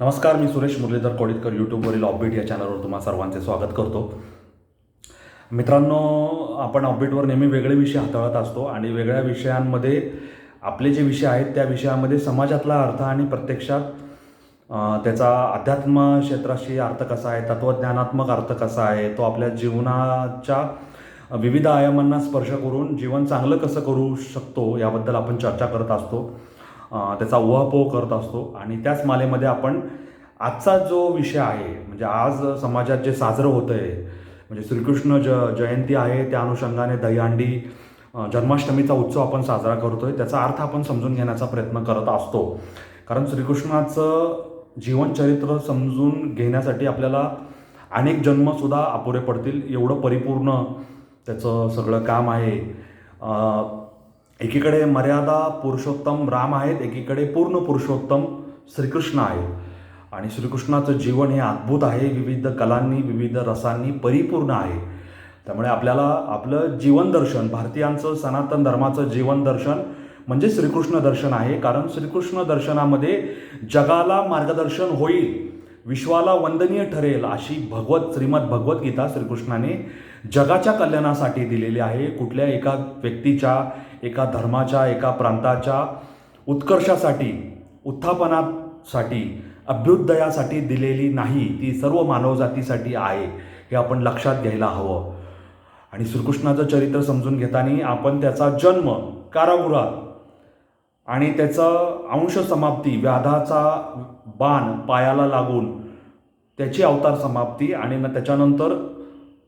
नमस्कार मी सुरेश मुरलीधर कोळीतकर यूट्यूबवरील ऑपबीट या चॅनलवर तुम्हा सर्वांचे स्वागत करतो. मित्रांनो आपण ऑपबीटवर नेहमी वेगळे विषय हाताळत असतो आणि वेगळ्या विषयांमध्ये आपले जे विषय आहेत त्या विषयामध्ये समाजातला अर्थ आणि प्रत्यक्षात त्याचा अध्यात्म क्षेत्राशी अर्थ कसा आहे तत्त्वज्ञानात्मक अर्थ कसा आहे तो आपल्या जीवनाच्या विविध आयामांना स्पर्श करून जीवन चांगलं कसं करू शकतो याबद्दल आपण चर्चा करत असतो. त्याचा उहापोह करत असतो. आणि त्याच मालेमध्ये आपण आजचा जो विषय आहे म्हणजे आज समाजात जे साजरं होतं आहे म्हणजे श्रीकृष्ण ज जयंती आहे त्या अनुषंगाने दहीहंडी जन्माष्टमीचा उत्सव आपण साजरा करतोय त्याचा अर्थ आपण समजून घेण्याचा प्रयत्न करत असतो. कारण श्रीकृष्णाचं जीवनचरित्र समजून घेण्यासाठी आपल्याला अनेक जन्मसुद्धा अपुरे पडतील एवढं परिपूर्ण त्याचं सगळं काम आहे. एकीकडे मर्यादा पुरुषोत्तम राम आहेत एकीकडे पूर्ण पुरुषोत्तम श्रीकृष्ण आहेत. आणि श्रीकृष्णाचं जीवन हे अद्भुत आहे विविध कलांनी विविध रसांनी परिपूर्ण आहे. त्यामुळे आपल्याला आपलं जीवनदर्शन भारतीयांचं सनातन धर्माचं जीवन दर्शन म्हणजे श्रीकृष्ण दर्शन आहे. कारण श्रीकृष्ण दर्शनामध्ये जगाला मार्गदर्शन होईल विश्वाला वंदनीय ठरेल अशी भगवत श्रीमद भगवद्गीता श्रीकृष्णाने जगाच्या कल्याणासाठी दिलेली आहे. कुठल्या एका व्यक्तीच्या एका धर्माच्या एका प्रांताच्या उत्कर्षासाठी उत्थापनासाठी अभ्युदयासाठी दिलेली नाही ती सर्व मानवजातीसाठी आहे हे आपण लक्षात घ्यायला हवं. आणि श्रीकृष्णाचं चरित्र समजून घेताना आपण त्याचा जन्म कारागृहात आणि त्याचं अंश समाप्ती व्याधाचा बाण पायाला लागून त्याची अवतार समाप्ती आणि न त्याच्यानंतर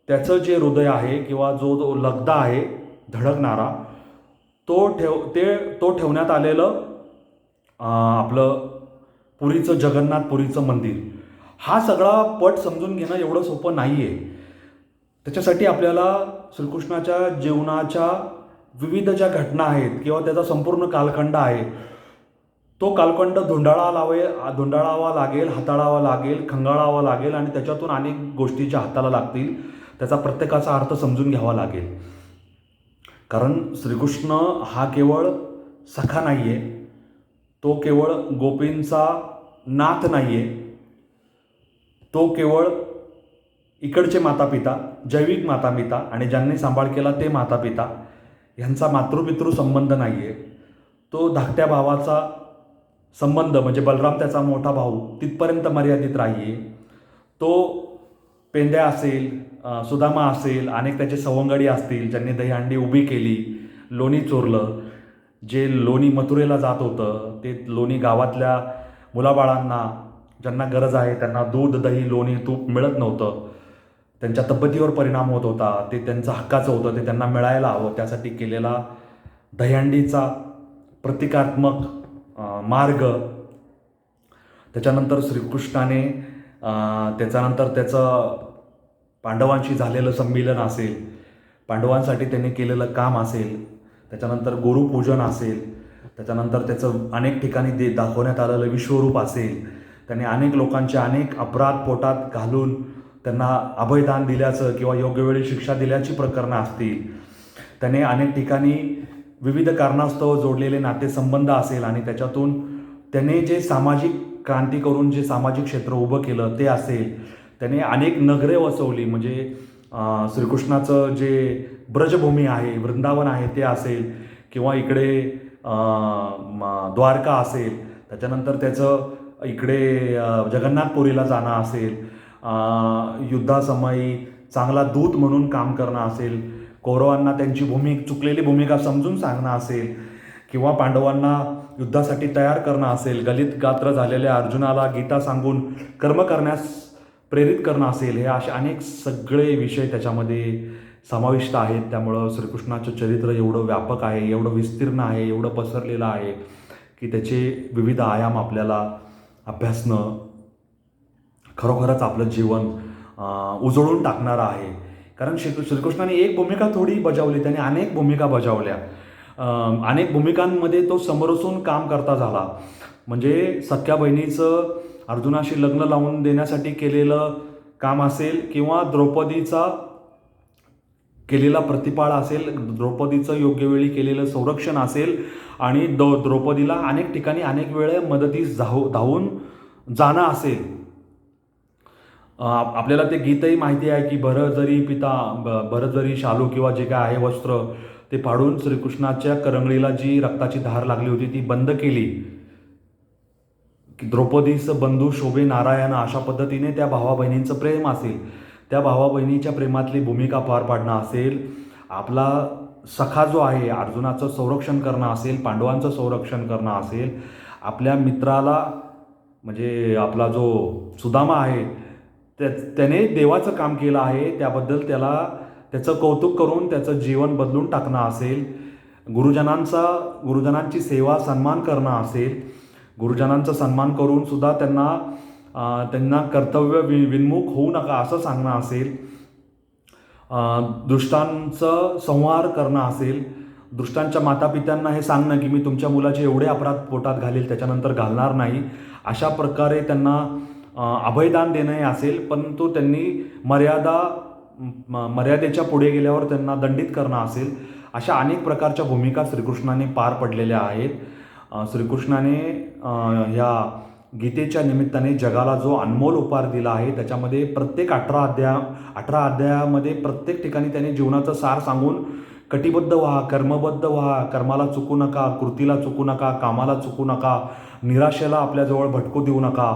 त्याचं जे हृदय आहे किंवा जो जो लगदा आहे धडकणारा तो ठेव ते तो ठेवण्यात आलेलं आपलं पुरीचं जगन्नाथ पुरीचं मंदिर. हा सगळा पट समजून घेणं एवढं सोपं नाही आहे त्याच्यासाठी आपल्याला श्रीकृष्णाच्या जीवनाच्या विविध ज्या घटना आहेत किंवा त्याचा संपूर्ण कालखंड आहे. तो कालखंड धुंडाळा लावे धुंडाळावा लागेल हाताळावा लागेल खंगाळावा लागेल आणि त्याच्यातून अनेक गोष्टी ज्या हाताला लागतील. त्याचा प्रत्येकाचा अर्थ समजून घ्यावा लागेल. कारण श्रीकृष्ण हा केवळ सखा नाही आहे तो केवळ गोपींचा नाथ नाही आहे तो केवळ इकडचे मातापिता जैविक मातापिता आणि ज्यांनी सांभाळ केला ते मातापिता ह्यांचा मातृपितृ संबंध नाही आहे तो धाकट्या भावाचा संबंध म्हणजे बलराम त्याचा मोठा भाऊ तिथपर्यंत मर्यादित राहिये. तो पेंड्या असेल सुदामा असेल अनेक त्याचे सवंगडी असतील ज्यांनी दहीहंडी उभी केली लोणी चोरलं. जे लोणी मथुरेला जात होतं ते लोणी गावातल्या मुलाबाळांना ज्यांना गरज आहे त्यांना दूध दही लोणी तूप मिळत नव्हतं. त्यांच्या तब्येतीवर परिणाम होत होता ते त्यांचं हक्काचं होतं ते त्यांना मिळायला हवं. त्यासाठी केलेला दहीहंडीचा प्रतिकात्मक मार्ग. त्याच्यानंतर श्रीकृष्णाने त्याच्यानंतर त्याचं पांडवांशी झालेलं संमेलन असेल पांडवांसाठी त्याने केलेलं काम असेल त्याच्यानंतर गुरुपूजन असेल त्याच्यानंतर त्याचं अनेक ठिकाणी दे दाखवण्यात आलेलं विश्वरूप असेल त्याने अनेक लोकांचे अनेक अपराध पोटात घालून त्यांना अभयदान दिल्याचं किंवा योग्य वेळी शिक्षा दिल्याची प्रकरणं असतील. त्याने अनेक ठिकाणी विविध कारणास्तव जोडलेले नातेसंबंध असेल आणि त्याच्यातून त्याने जे सामाजिक क्रांती करून जे सामाजिक क्षेत्र उभं केलं ते असेल. त्याने अनेक नगरे वसवली म्हणजे श्रीकृष्णाचं जे ब्रजभूमी आहे वृंदावन आहे ते असेल किंवा इकडे द्वारका असेल. त्याच्यानंतर त्याचं इकडे जगन्नाथपुरीला जाणं असेल. युद्धासमयी चांगला दूत म्हणून काम करणं असेल. कौरवांना त्यांची भूमी चुकलेली भूमिका समजून सांगणं असेल. किंवा पांडवांना युद्धासाठी तयार करणं असेल गलित गात्र झालेल्या अर्जुनाला गीता सांगून कर्म करण्यास प्रेरित करणं असेल हे असे अनेक सगळे विषय त्याच्यामध्ये समाविष्ट आहेत. त्यामुळं श्रीकृष्णाचं चरित्र एवढं व्यापक आहे एवढं विस्तीर्ण आहे एवढं पसरलेलं आहे की त्याचे विविध आयाम आपल्याला अभ्यासणं खरोखरच आपलं जीवन उजळून टाकणारं आहे. कारण श्री श्रीकृष्णाने एक भूमिका थोडी बजावली त्याने अनेक भूमिका बजावल्या. अनेक भूमिकांमध्ये तो समरसून काम करता झाला. म्हणजे सख्या बहिणीचं अर्जुनाशी लग्न लावून देण्यासाठी केलेलं काम असेल किंवा द्रौपदीचा केलेला प्रतिपाळ असेल द्रौपदीचं योग्य वेळी केलेलं संरक्षण असेल आणि द द्रौपदीला अनेक ठिकाणी अनेक वेळा मदतीस धाव धावून जाणं असेल. आपल्याला ते गीतही माहिती आहे की भर जरी पिता भर जरी शालू किंवा जे काय आहे वस्त्र ते फाडून श्रीकृष्णाच्या करंगळीला जी रक्ताची धार लागली होती ती बंद केली. की द्रौपदीस बंधू शोभे नारायण अशा पद्धतीने त्या भावा बहिणींचं प्रेम असेल. त्या भावा बहिणीच्या प्रेमातली भूमिका पार पाडणं असेल. आपला सखा जो आहे अर्जुनाचं संरक्षण करणं असेल पांडवांचं संरक्षण करणं असेल. आपल्या मित्राला म्हणजे आपला जो सुदामा आहे त्या त्याने देवाचं काम केलं आहे त्याबद्दल त्याला त्याचं कौतुक करून त्याचं जीवन बदलून टाकणं असेल गुरुजनांचा गुरुजनांची सेवा सन्मान करणं असेल गुरुजनांचा सन्मान करून सुद्धा त्यांना त्यांना कर्तव्य वि विन्मुख होऊ नका असं सांगणं असेल. दुष्टांचं संहार करणं असेल. दुष्टांच्या मातापित्यांना हे सांगणं की मी तुमच्या मुलाचे एवढे अपराध पोटात घालील त्याच्यानंतर घालणार नाही. अशा प्रकारे त्यांना अभयदान देणं हे असेल परंतु त्यांनी मर्यादा म- मर्यादेच्या पुढे गेल्यावर त्यांना दंडित करणं असेल अशा अनेक प्रकारच्या भूमिका श्रीकृष्णाने पार पडलेल्या आहेत. श्रीकृष्णाने ह्या गीतेच्या निमित्ताने जगाला जो अनमोल उपहार दिला आहे त्याच्यामध्ये प्रत्येक अठरा अध्याय अठरा अध्यायामध्ये प्रत्येक ठिकाणी त्याने जीवनाचं सार सांगून कटिबद्ध व्हा कर्मबद्ध व्हा कर्माला चुकू नका कृतीला चुकू नका कामाला चुकू नका निराशेला आपल्याजवळ भटकू देऊ नका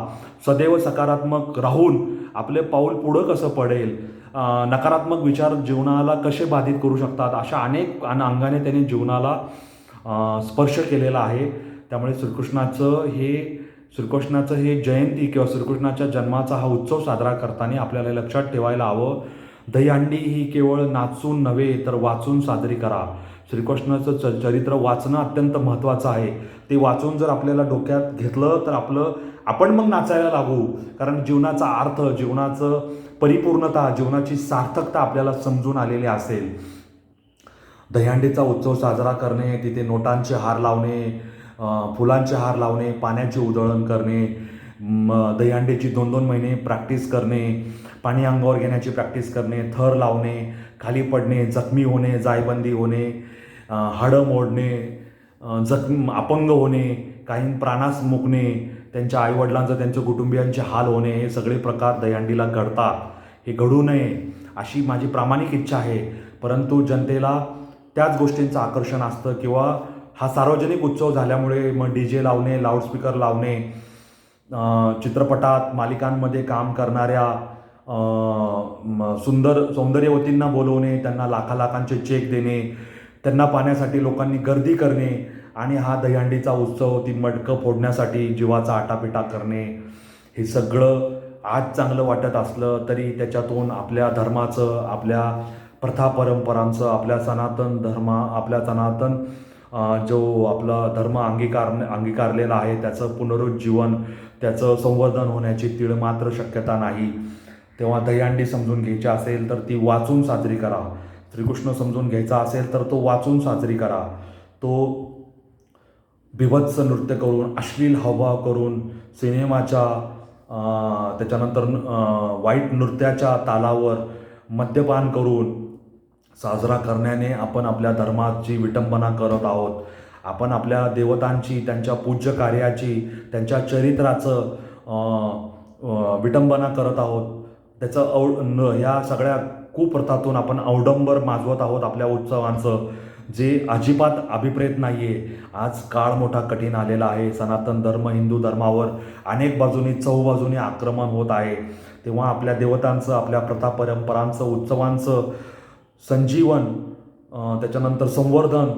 सदैव सकारात्मक राहून आपले पाऊल पुढं कसं पडेल नकारात्मक विचार जीवनाला कसे बाधित करू शकतात? अशा अनेक अन- अंगाने त्यांनी जीवनाला स्पर्श केलेला आहे. त्यामुळे श्रीकृष्णाचं हे श्रीकृष्णाचं हे जयंती किंवा श्रीकृष्णाच्या जन्माचा हा उत्सव साजरा करताना आपल्याला लक्षात ठेवायला हवं. दहीहंडी ही केवळ नाचून नव्हे तर वाचून साजरी करा. श्रीकृष्णाचं च चरित्र वाचणं अत्यंत महत्त्वाचं आहे. ते वाचून जर आपल्याला डोक्यात घेतलं तर आपलं आपण मग नाचायला लागू. कारण जीवनाचा अर्थ जीवनाचं परिपूर्णता जीवनाची सार्थकता आपल्याला समजून आलेली असेल. दह्यांडीचा उत्सव साजरा करणे तिथे नोटांचे हार लावणे फुलांचे हार लावणे पाण्याचे उधळण करणे म, दहीहंडीची दोन दोन महिने प्रॅक्टिस करणे पाणी अंगावर घेण्याची प्रॅक्टिस करणे थर लावणे खाली पडणे जखमी होणे जायबंदी होणे हाडं मोडणे जखमी जखम अपंग होणे काही प्राणास मुकणे त्यांच्या आईवडिलांचं त्यांच्या कुटुंबियांचे हाल होणे हे सगळे प्रकार दहीहंडीला घडतात. हे घडू नये अशी माझी प्रामाणिक इच्छा आहे. परंतु जनतेला त्याच गोष्टींचं आकर्षण असतं किंवा हा सार्वजनिक उत्सव झाल्यामुळे मग डी जे लावणे लाऊडस्पीकर लावणे चित्रपटात मालिकांमध्ये काम करणाऱ्या सुंदर सौंदर्यवतींना बोलवणे त्यांना लाखा लाखांचे चेक देणे त्यांना पाहण्यासाठी लोकांनी गर्दी करणे आणि हा दहीहंडीचा उत्सव ती मडकं फोडण्यासाठी जीवाचा आटापिटा करणे हे सगळं आज चांगलं वाटत असलं तरी त्याच्यातून आपल्या धर्माचं आपल्या प्रथा परंपरांचं आपल्या सनातन धर्मा आपल्या सनातन जो आपला धर्म अंगीकार अंगीकारलेला आहे त्याचं पुनरुज्जीवन त्याचं संवर्धन होण्याची तीळ मात्र शक्यता नाही. तेव्हा दहीहंडी समजून घ्यायची असेल तर ती वाचून साजरी करा. श्रीकृष्ण समजून घ्यायचा असेल तर तो वाचून साजरी करा. तो बिभत्स नृत्य करून अश्लील हावभाव करून सिनेमाच्या त्याच्यानंतर वाईट नृत्याच्या तालावर मद्यपान करून साजरा करण्याने आपण आपल्या धर्माची विटंबना करत आहोत. आपण आपल्या देवतांची त्यांच्या पूज्य कार्याची त्यांच्या चरित्राचं विटंबना करत आहोत. त्याचं अव न ह्या सगळ्या कुप्रथातून आपण अवडंबर माजवत आहोत आपल्या उत्सवांचं. जे अजिबात अभिप्रेत नाही आहे आज काळ मोठा कठीण आलेला आहे. सनातन धर्म हिंदू धर्मावर अनेक बाजूनी चौबाजूने आक्रमण होत आहे. तेव्हा आपल्या देवतांचं आपल्या प्रथा परंपरांचं उत्सवांचं संजीवन त्याच्यानंतर संवर्धन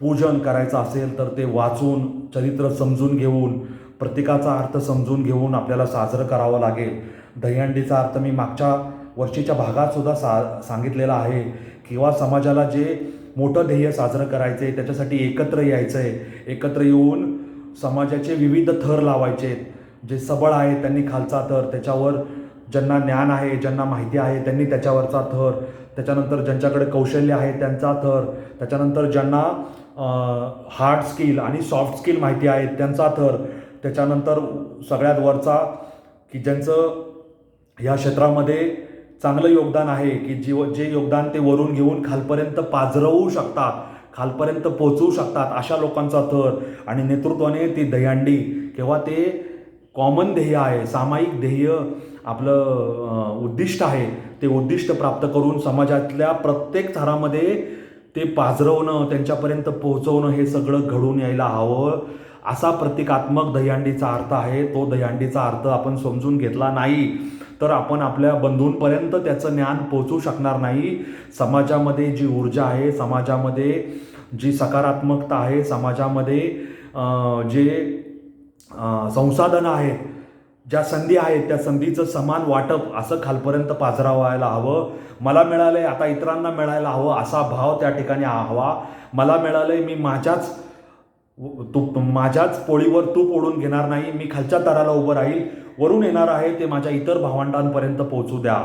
पूजन करायचं असेल तर ते वाचून चरित्र समजून घेऊन प्रत्येकाचा अर्थ समजून घेऊन आपल्याला साजरं करावं लागेल. दहीहंडीचा अर्थ मी मागच्या वर्षीच्या भागात सुद्धा सा सांगितलेला आहे. किंवा समाजाला जे मोठं ध्येय साजरं करायचं आहे त्याच्यासाठी एकत्र यायचं आहे एकत्र येऊन समाजाचे विविध थर लावायचे जे सबळ आहे त्यांनी खालचा थर त्याच्यावर ज्यांना ज्ञान आहे ज्यांना माहिती आहे त्यांनी त्याच्यावरचा थर. त्याच्यानंतर ज्यांच्याकडे कौशल्य आहे त्यांचा थर. त्याच्यानंतर ज्यांना हार्ड स्किल आणि सॉफ्ट स्किल माहिती आहेत त्यांचा थर. त्याच्यानंतर सगळ्यात वरचा की ज्यांचं या क्षेत्रामध्ये चांगलं योगदान आहे की जीव जे योगदान ते वरून घेऊन खालपर्यंत पाजरवू शकतात खालपर्यंत पोचवू शकतात अशा लोकांचा थर आणि नेतृत्वाने ती दहीहंडी किंवा ते कॉमन ध्येय आहे सामायिक ध्येय आपलं उद्दिष्ट आहे ते उद्दिष्ट प्राप्त करून समाजातल्या प्रत्येक थरामध्ये ते पाजरवणं त्यांच्यापर्यंत पोहोचवणं हे सगळं घडून यायला हवं. असा प्रतिकात्मक दहीहंडीचा अर्थ आहे तो दहीहंडीचा अर्थ आपण समजून घेतला नाही. तर आपण आपल्या बंधूंपर्यंत त्याचं ज्ञान पोचू शकणार नाही. समाजामध्ये जी ऊर्जा आहे समाजामध्ये जी सकारात्मकता आहे समाजामध्ये जे संसाधनं आहेत ज्या संधी आहेत त्या संधीचं समान वाटप असं खालपर्यंत पाजरा व्हायला हवं. मला मिळालंय आता इतरांना मिळायला हवं असा भाव त्या ठिकाणी हवा. मला मिळालंय मी माझ्याच तूप माझ्याच पोळीवर तूप ओढून घेणार नाही मी खालच्या तराला उभं राहील वरून येणार आहे ते माझ्या इतर भावंडांपर्यंत पोहोचू द्या.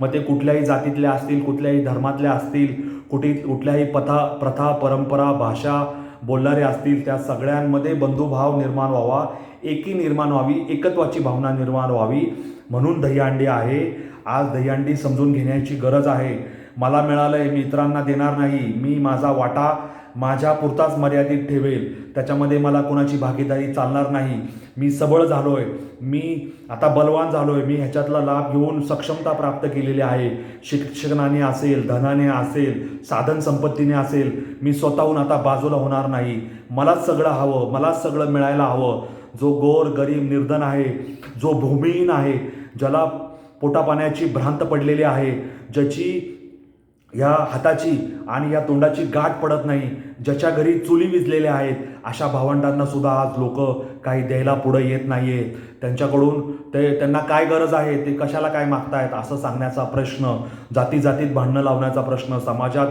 मग ते कुठल्याही जातीतल्या असतील कुठल्याही धर्मातल्या असतील कुठे कुठल्याही पथा प्रथा परंपरा भाषा बोलणारे असतील त्या सगळ्यांमध्ये बंधुभाव निर्माण व्हावा एकी निर्माण व्हावी एकत्वाची भावना निर्माण व्हावी. म्हणून दहीहंडी आहे. आज दहीहंडी समजून घेण्याची गरज आहे. मला मिळालंय मी इतरांना देणार नाही. मी माझा वाटा माझ्या पुरताच मर्यादित ठेवेल. त्याच्यामध्ये मला कोणाची भागीदारी चालणार नाही. मी सबळ झालो आहे मी आता बलवान झालो आहे मी ह्याच्यातला लाभ घेऊन सक्षमता प्राप्त केलेली आहे. शिक्षणाने असेल धनाने असेल साधन संपत्तीने असेल मी स्वतःहून आता बाजूला होणार नाही. मलाच सगळं हवं मलाच सगळं मिळायला हवं. जो गोर गरीब निर्धन आहे जो भूमिहीन आहे ज्याला पोटापाण्याची भ्रांत पडलेली आहे ज्याची या हाताची आणि या तोंडाची गाठ पडत नाही. ज्याच्या घरी चुली विजलेल्या आहेत अशा भावंडांना सुद्धा आज लोक काही द्यायला पुढं येत नाही आहेत त्यांच्याकडून ते त्यांना काय गरज आहे ते कशाला काय मागतायत असं सांगण्याचा प्रश्न जाती जातीत भांडणं लावण्याचा प्रश्न समाजात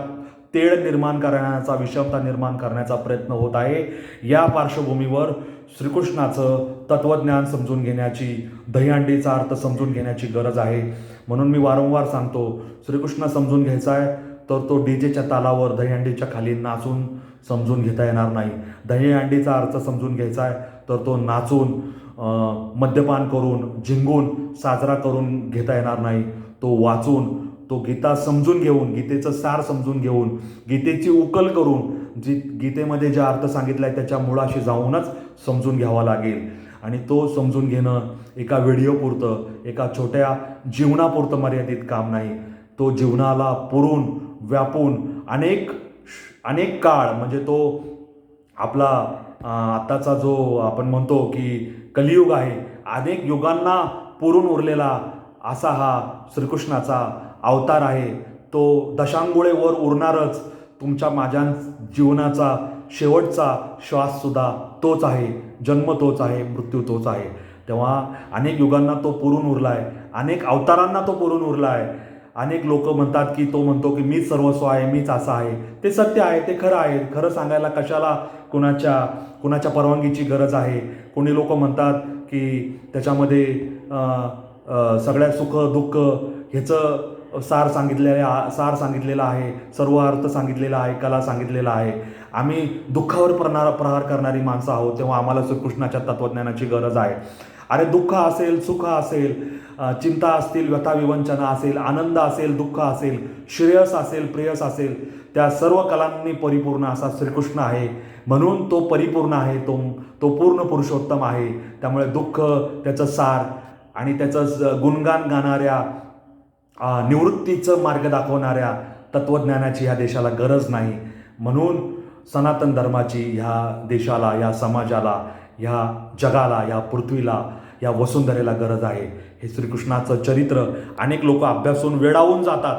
तेढ निर्माण करण्याचा विषमता निर्माण करण्याचा प्रयत्न होत आहे. या पार्श्वभूमीवर श्रीकृष्णाचं तत्त्वज्ञान समजून घेण्याची दहीहंडीचा अर्थ समजून घेण्याची गरज आहे. म्हणून मी वारंवार सांगतो श्रीकृष्ण समजून घ्यायचा आहे तर तो डीजेच्या तालावर दहीहंडीच्या खाली नाचून समजून घेता येणार नाही. दहीहंडीचा अर्थ समजून घ्यायचा आहे तर तो नाचून मद्यपान करून झिंगून साजरा करून घेता येणार नाही. तो वाचून तो गीता समजून घेऊन गीतेचं सार समजून घेऊन गीतेची उकल करून जी गीतेमध्ये जे अर्थ सांगितला आहे त्याच्या मुळाशी जाऊनच समजून घ्यावा लागेल. आणि तो समजून घेणं एका व्हिडिओपुरतं एका छोट्या जीवनापुरतं मर्यादित काम नाही. तो जीवनाला पुरून व्यापून अनेक अनेक काळ म्हणजे तो आपला आत्ताचा जो आपण म्हणतो की कलियुग आहे अनेक युगांना पुरून उरलेला असा हा श्रीकृष्णाचा अवतार आहे. तो दशांगुळे वर उरणारच. तुमच्या माझ्या जीवनाचा शेवटचा श्वाससुद्धा तोच आहे. जन्म तोच आहे मृत्यू तोच आहे. तेव्हा अनेक युगांना तो पुरून उरला आहे अनेक अवतारांना तो पुरून उरला आहे अनेक लोक म्हणतात की तो म्हणतो की मीच सर्वस्व आहे मीच असा आहे. ते सत्य आहे ते खरं आहे. खरं सांगायला कशाला कुणाच्या कुणाच्या परवानगीची गरज आहे? कोणी लोक म्हणतात की त्याच्यामध्ये सगळ्या सुख दुःख ह्याचं सार सांगितलेले सार सांगितलेला आहे सर्व अर्थ सांगितलेला आहे कला सांगितलेला आहे. आम्ही दुःखावर प्रणार प्रहार करणारी माणसं आहोत तेव्हा आम्हाला श्रीकृष्णाच्या तत्त्वज्ञानाची गरज आहे. अरे दुःख असेल सुख असेल चिंता असतील व्यथा विवंचना असेल आनंद असेल दुःख असेल श्रेयस असेल प्रेयस असेल त्या सर्व कलांनी परिपूर्ण असा श्रीकृष्ण आहे. म्हणून तो परिपूर्ण आहे तो तो पूर्ण पुरुषोत्तम आहे. त्यामुळे दुःख त्याचं सार आणि त्याचं गुणगान गाणाऱ्या निवृत्तीचं मार्ग दाखवणाऱ्या तत्त्वज्ञानाची ह्या देशाला गरज नाही. म्हणून सनातन धर्माची ह्या देशाला या समाजाला ह्या जगाला या पृथ्वीला या वसुंधरेला गरज आहे. हे श्रीकृष्णाचं चरित्र अनेक लोक अभ्यासून वेडावून जातात.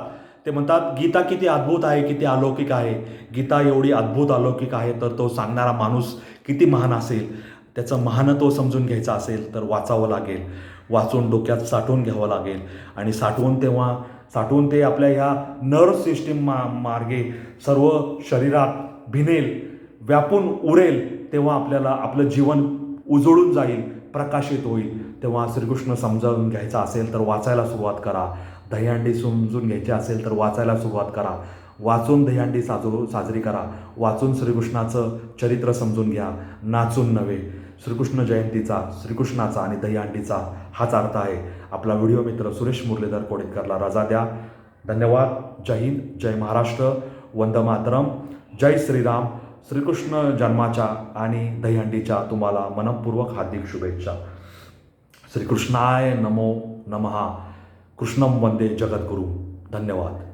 ते म्हणतात गीता किती अद्भुत आहे किती अलौकिक आहे. गीता एवढी अद्भुत अलौकिक आहे तर तो सांगणारा माणूस किती महान असेल? त्याचं महानत्व समजून घ्यायचं असेल तर वाचावं लागेल. वाचून डोक्यात साठवून घ्यावं लागेल. आणि साठवून तेव्हा साठवून ते आपल्या ह्या नर्व सिस्टीम मा मार्गे सर्व शरीरात भिनेल व्यापून उरेल तेव्हा आपल्याला आपलं जीवन उजळून जाईल प्रकाशित होईल. तेव्हा श्रीकृष्ण समजावून घ्यायचा असेल तर वाचायला सुरुवात करा. दहीहंडी समजून घ्यायची असेल तर वाचायला सुरुवात करा. वाचून दहीहंडी साजरू साजरी करा. वाचून श्रीकृष्णाचं चरित्र समजून घ्या. नाचून नव्हे. श्रीकृष्ण जयंतीचा श्रीकृष्णाचा आणि दहीहंडीचा हाच अर्थ आहे. आपला व्हिडिओ मित्र सुरेश मुरलीधर कोडेकरला रजा द्या. धन्यवाद. जय हिंद. जय महाराष्ट्र. वंद मातरम. जय श्रीराम. श्रीकृष्ण जन्माच्या आणि दहीहंडीच्या तुम्हाला मनपूर्वक हार्दिक शुभेच्छा. श्रीकृष्णाय नमो नमहा कृष्णम वंदे जगद्गुरू. धन्यवाद.